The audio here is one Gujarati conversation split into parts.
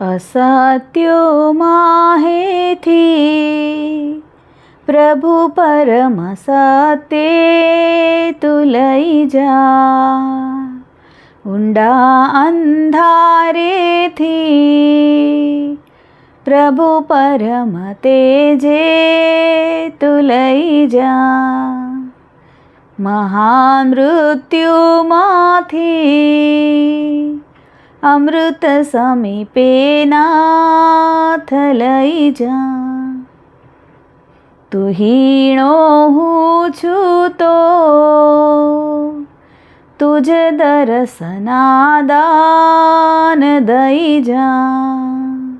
અસત્યો માહેથી પ્રભુ પરમ સતે તું લઈ જા. ઊંડા અંધારેથી પ્રભુ પરમ તેજે તું લઈ જા. મહામૃત્યુમાંથી અમૃત સમીપે નાથ લઈ જા. તું હીણો હું છું તો તુજ દર્શનાદાન દઈ જા.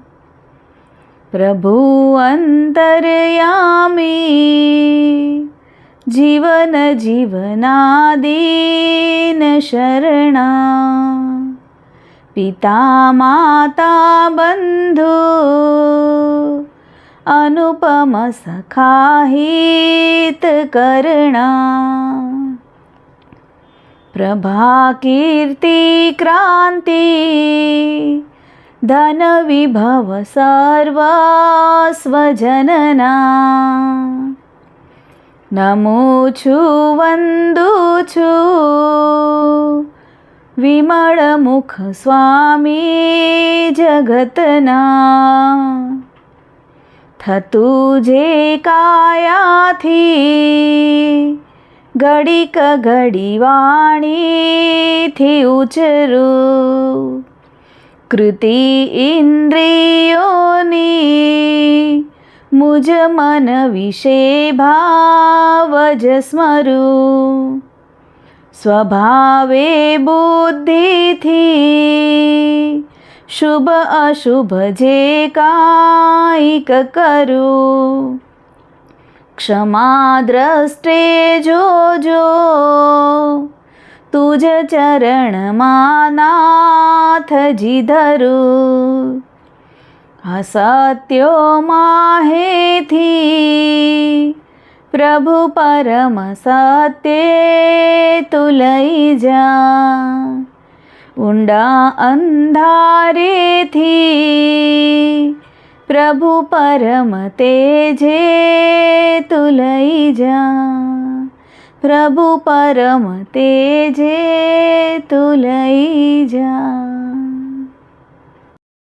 પ્રભુ અંતરયામી, જીવન જીવનાદીન શરણા. पिता माता बन्धु अनुपमसखा हीतकरुणा प्रभा कीर्तिक्रान्ति धनविभव सर्वस्वजनना। नमुच्छु बन्दुछु ધન વિભવ સર્વ સ્વજનના નમો છું વંદુ છું વિમળ મુખ સ્વામી જગતના થતું જે કાયાથી ઘડીક ઘડી વાણીથી ઉચરું કૃતિ ઇન્દ્રિયોની મુજ મન વિશે ભાવ જ સ્મરું સ્વભાવે બુદ્ધિથી શુભ અશુભ જે કાંઈક કરું ક્ષમા દ્રષ્ટે જોજો તુજ ચરણમાં નાથજી ધરું અસત્યો માહેથી પ્રભુ પરમ સત્ય લઈ જા. ઊંડા અંધારેથી પ્રભુ પરમ તેજે તું લઈ જા. પ્રભુ પરમ તેજે તું લઈ જા.